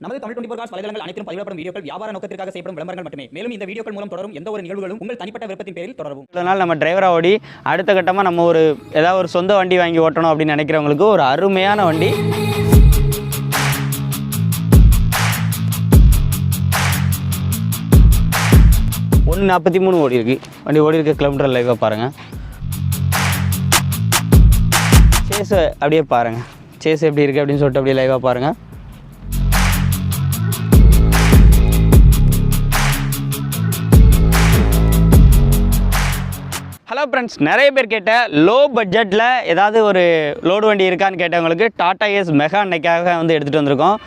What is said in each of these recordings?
நமது Tamil twenty cos வலைதளங்கள் அனைத்தும் பதிவிடப்படும் வீடியோக்கள் வியாபார நோக்கத்திற்காக செய்யப்படும் விளம்பரங்கள் மட்டுமே. மேலும் இந்த வீடியோக்கள் மூலம் தொடரும் எந்த ஒரு நிகழ்வுகளும் உங்கள் தனிப்பட்ட விருப்பத்தின் பேரில் தொடரும் இவ்வளோ நம்ம டிரைவரா ஓடி அடுத்த கட்டமாக நம்ம ஒரு ஏதாவது ஒரு சொந்த வண்டி வாங்கி ஓட்டணும் அப்படின்னு நினைக்கிறவங்களுக்கு ஒரு அருமையான வண்டி. ஒன்று நாற்பத்தி மூணு ஓடி இருக்கு. வண்டி ஓடி இருக்க கிலோமீட்டர் லைவாக பாருங்கள் சேஸை அப்படியே பாருங்கள் சேஸ் எப்படி இருக்குது அப்படின்னு சொல்லிட்டு அப்படியே லைவாக பாருங்கள் ஃப்ரெண்ட்ஸ் நிறைய பேர் கேட்ட லோ பட்ஜெட்டில் ஏதாவது ஒரு லோடு வண்டி இருக்கான்னு கேட்டவங்களுக்கு டாடா ஏஸ் மெகா அன்னைக்காக வந்து எடுத்துகிட்டு வந்திருக்கோம்.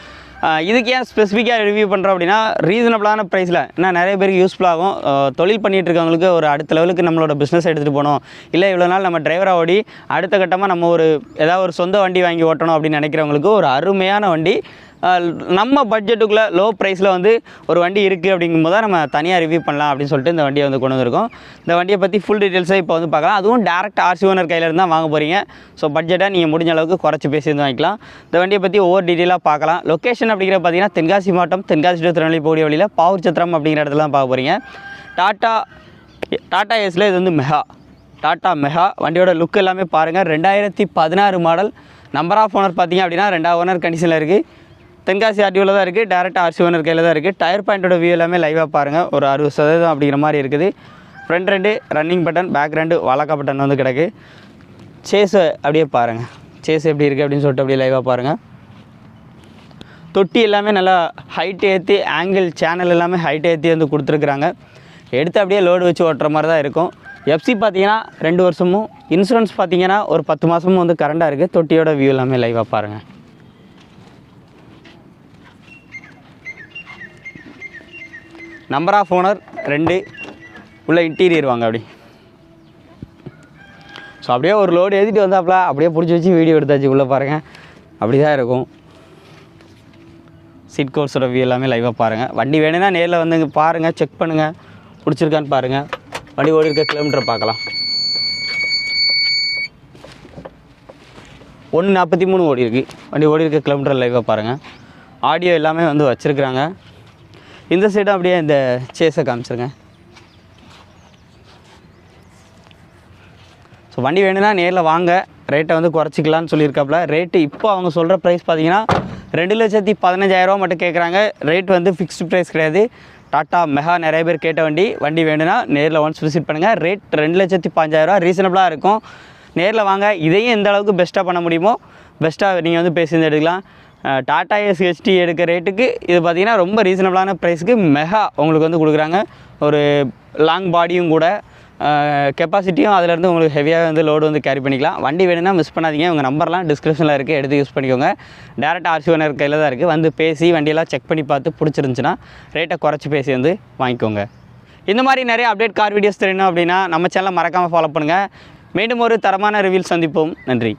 இதுக்கு ஏன் ஸ்பெசிஃபிக்காக ரிவ்யூ பண்ணுறோம் அப்படின்னா ரீசனபிளான ப்ரைஸில் ஏன்னா நிறைய பேருக்கு யூஸ்ஃபுல் ஆகும். தொழில் பண்ணிகிட்டு இருக்கவங்களுக்கு ஒரு அடுத்த லெவலுக்கு நம்மளோட பிஸ்னஸ் எடுத்துகிட்டு போகணும். இல்லை இவ்வளோ நாள் நம்ம டிரைவராக ஓடி அடுத்த கட்டமாக நம்ம ஒரு ஏதாவது ஒரு சொந்த வண்டி வாங்கி ஓட்டணும் அப்படின்னு நினைக்கிறவங்களுக்கு ஒரு அருமையான வண்டி நம்ம பட்ஜெட்டுக்குள்ளே லோ ப்ரைஸில் வந்து ஒரு வண்டி இருக்குது அப்படிங்கும்போது போது நம்ம தனியாக ரிவ்யூ பண்ணலாம் அப்படின்னு சொல்லிட்டு இந்த வண்டியை வந்து கொண்டு வந்திருக்கோம். இந்த வண்டியை பற்றி ஃபுல் டீட்டெயில்ஸை இப்போ வந்து பார்க்கலாம். அதுவும் டேரெக்ட் ஆர்சி ஓனர் கையில் இருந்தால் வாங்க போகிறீங்க ஸோ பட்ஜெட்டை நீங்கள் முடிஞ்ச அளவுக்கு குறைச்சி பேசி வந்து வாங்கிக்கலாம். இந்த வண்டியை பற்றி ஒவ்வொரு டீட்டெயிலாக பார்க்கலாம். லொக்கேஷன் அப்படிங்கிற பார்த்தீங்கன்னா தென்காசி மாவட்டம் தென்காசி to திருநெல்வேலி போடிய வழியில் பாவூர் சத்திரம் அப்படிங்கிற இடத்துல தான் பார்க்க போகிறீங்க டாட்டா டாட்டா ஏஸில் இது வந்து மெகா டாட்டா மெகா வண்டியோட லுக் எல்லாமே பாருங்கள் ரெண்டாயிரத்தி பதினாறு மாடல் நம்பர் ஆஃப் ஓனர் பார்த்தீங்க அப்படின்னா ரெண்டாவது ஓனர் கண்டிஷனில் இருக்குது தென்காசி ஆர்டிஓவில் தான் இருக்குது டேரெக்டாக ஆர்சி ஓனர் கையில் தான் இருக்குது டயர் பாயிண்ட்டோட வியூ எல்லாமே லைவாக பாருங்கள் ஒரு அறுபது சதவீதம் அப்படிங்கிற மாதிரி இருக்குது. ஃப்ரண்ட் ரெண்டு ரன்னிங் பட்டன் பேக் ரெண்டு வழக்கா பட்டன் வந்து கிடக்கு. சேஸை அப்படியே பாருங்கள் சேஸ் எப்படி இருக்குது அப்படின்னு சொல்லிட்டு அப்படியே லைவாக பாருங்கள் தொட்டி எல்லாமே நல்லா ஹைட் ஏற்றி ஆங்கிள் சேனல் எல்லாமே ஹைட் ஏற்றி வந்து கொடுத்துருக்குறாங்க. எடுத்து அப்படியே லோடு வச்சு ஓட்டுற மாதிரி தான் இருக்கும். எஃப்சி பார்த்தீங்கன்னா ரெண்டு வருஷமும். இன்சூரன்ஸ் பார்த்தீங்கன்னா ஒரு பத்து மாதமும் வந்து கரண்டாக இருக்குது தொட்டியோட வியூ எல்லாமே லைவாக பாருங்கள் நம்பர் ஆஃப் ஓனர் ரெண்டு. உள்ள இன்டீரியர் வாங்க அப்படி. ஸோ அப்படியே ஒரு லோடு ஏற்றிட்டு வந்தாப்புல அப்படியே பிடிச்சி வச்சு வீடியோ எடுத்தாச்சு உள்ளே பாருங்கள் அப்படி தான் இருக்கும் சீட் கோர்ஸோட வியூ எல்லாமே லைவாக பாருங்கள் வண்டி வேணும்னா நேரில் வந்து இங்கே பாருங்கள் செக் பண்ணுங்கள் பிடிச்சிருக்கான்னு பாருங்கள் வண்டி ஓடி இருக்க கிலோமீட்டர் பார்க்கலாம். ஒன்று நாற்பத்தி மூணு ஓடி இருக்கு. வண்டி ஓடி இருக்க கிலோமீட்டர் லைவாக பாருங்கள் ஆடியோ எல்லாமே வந்து வச்சுருக்குறாங்க. இந்த சைடும் அப்படியே இந்த சேஸை காமிச்சிருங்க. ஸோ வண்டி வேணும்னா நேரில் வாங்க. ரேட்டை வந்து குறைச்சிக்கலான்னு சொல்லியிருக்காப்புல. ரேட்டு இப்போ அவங்க சொல்கிற ப்ரைஸ் பார்த்தீங்கன்னா ரெண்டு லட்சத்தி பதினஞ்சாயிரரூவா மட்டும் கேட்குறாங்க ரேட் வந்து ஃபிக்ஸ்டு ப்ரைஸ் கிடையாது. டாட்டா மெகா நிறைய பேர் கேட்ட வண்டி. வண்டி வேணும்னா நேரில் ஒன்ஸ் விசிட் பண்ணுங்கள் ரேட் ரெண்டு லட்சத்தி பாஞ்சாயிரரூவா ரீசனபிளாக இருக்கும். நேரில் வாங்க. இதையும் எந்த அளவுக்கு பெஸ்ட்டாக பண்ண முடியுமோ பெஸ்ட்டாக நீங்கள் வந்து பேசி எடுக்கலாம் டாடா எஸ் ஹெச்டி எடுக்க ரேட்டுக்கு இது பார்த்தீங்கன்னா ரொம்ப ரீசனபிளான ப்ரைஸுக்கு மெகா உங்களுக்கு வந்து கொடுக்குறாங்க. ஒரு லாங் பாடியும் கூட கெப்பாசிட்டியும் அதிலேருந்து உங்களுக்கு ஹெவியாக வந்து லோடு வந்து கேரி பண்ணிக்கலாம். வண்டி வேணும்னா மிஸ் பண்ணாதீங்க. உங்கள் நம்பர்லாம் டிஸ்கிரிப்ஷனில் இருக்குது எடுத்து யூஸ் பண்ணிக்கோங்க. டேரெக்டாக ஆர்சி ஓனர் கையில் தான் இருக்குது வந்து பேசி வண்டியெல்லாம் செக் பண்ணி பார்த்து பிடிச்சிருந்துச்சின்னா ரேட்டை குறைச்சி பேசி வந்து வாங்கிக்கோங்க. இந்த மாதிரி நிறைய அப்டேட் கார் வீடியோஸ் தெரியணும் அப்படின்னா நம்ம சேனலை மறக்காமல் ஃபாலோ பண்ணுங்கள் மீண்டும் ஒரு தரமான ரிவியூல் சந்திப்போம். நன்றி.